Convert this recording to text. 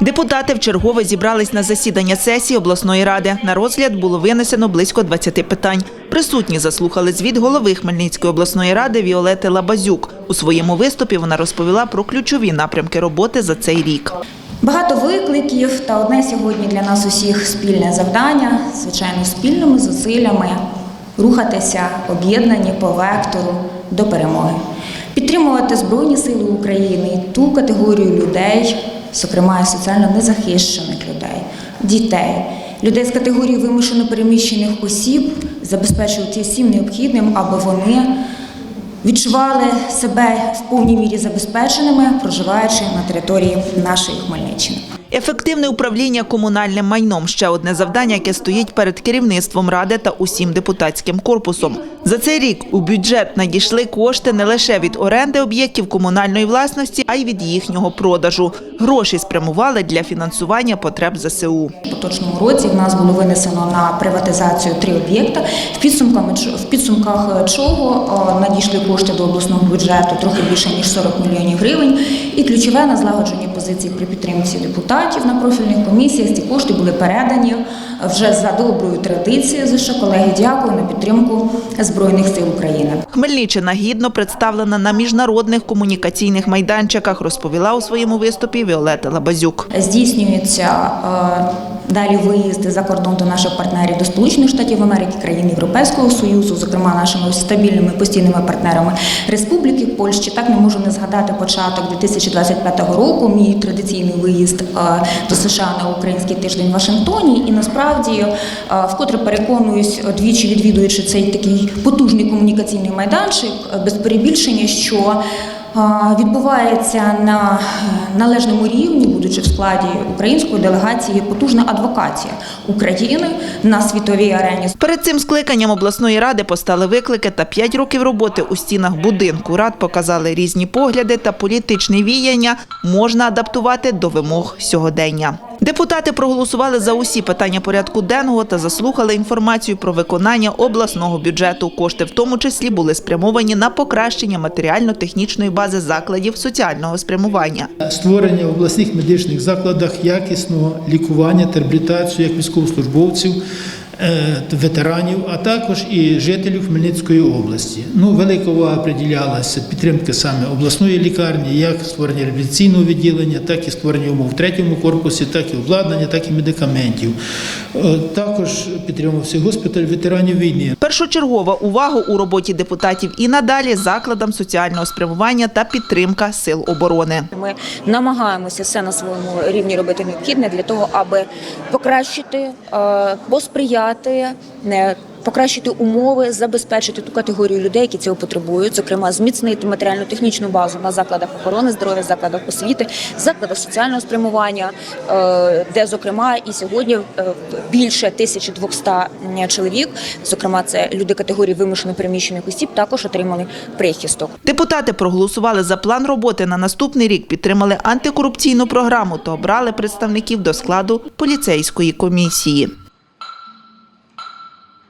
Депутати вчергове зібрались на засідання сесії обласної ради. На розгляд було винесено близько 20 питань. Присутні заслухали звіт голови Хмельницької обласної ради Віолети Лабазюк. У своєму виступі вона розповіла про ключові напрямки роботи за цей рік. Багато викликів та одне сьогодні для нас усіх спільне завдання, звичайно, спільними зусиллями рухатися об'єднані по вектору до перемоги, підтримувати Збройні Сили України, ту категорію людей, зокрема соціально незахищених людей, дітей, людей з категорії вимушено переміщених осіб, забезпечувати всім необхідним, аби вони відчували себе в повній мірі забезпеченими, проживаючи на території нашої Хмельниччини. Ефективне управління комунальним майном ще одне завдання, яке стоїть перед керівництвом ради та усім депутатським корпусом. За цей рік у бюджет надійшли кошти не лише від оренди об'єктів комунальної власності, а й від їхнього продажу. Гроші спрямували для фінансування потреб ЗСУ. У поточному році в нас було винесено на приватизацію три об'єкта, в підсумках, в підсумках чого е, надійшли кошти до обласного бюджету трохи більше ніж 40 мільйонів гривень. І ключове на злагодження позицій при підтримці депутатів на профільних комісіях. Ці кошти були передані вже за доброю традицією. За що колеги дякую на підтримку Збройних сил України. Хмельниччина гідно представлена на міжнародних комунікаційних майданчиках, розповіла у своєму виступі Віолета Лабазюк. Здійснюються е, далі виїзди за кордон до наших партнерів до Сполучених Штатів Америки, країн Європейського Союзу, зокрема нашими стабільними постійними партнерами Республіки Польщі. Так не можу не згадати початок 2025 року. Мій традиційний виїзд е, до США на український тиждень в Вашингтоні. І насправді, е, вкотре переконуюсь, двічі відвідуючи цей такий потужний комунікаційний майданчик, е, без перебільшення, що відбувається на е, належному рівні, будучи в складі української делегації, потужна адвокація України на світовій арені. Перед цим скликанням обласної ради постали виклики та п'ять років роботи у стінах будинку рад показали різні погляди та політичні віяння можна адаптувати до вимог сьогодення. Депутати проголосували за усі питання порядку денного та заслухали інформацію про виконання обласного бюджету. Кошти в тому числі були спрямовані на покращення матеріально-технічної бази закладів соціального спрямування. Створення в обласних медичних закладах якісного лікування та реабілітацію як військовослужбовців, ветеранів, а також і жителів Хмельницької області. Ну, велика увага приділялася підтримки саме обласної лікарні, як створення реабілітаційного відділення, так і створення умов в третьому корпусі, так і обладнання, так і медикаментів. Е, Також підтримувався госпіталь ветеранів війни. Першочергова увага у роботі депутатів і надалі закладам соціального спрямування та підтримка сил оборони. Ми намагаємося все на своєму рівні робити необхідне для того, аби покращити, е, посприяти, не покращити умови, забезпечити ту категорію людей, які цього потребують, зокрема зміцнити матеріально-технічну базу на закладах охорони здоров'я, закладах освіти, закладах соціального спрямування, е, де зокрема і сьогодні е, більше 1200 чоловік, зокрема це люди категорії вимушено переміщених осіб, також отримали прихисток. Депутати проголосували за план роботи на наступний рік, підтримали антикорупційну програму та обрали представників до складу поліцейської комісії.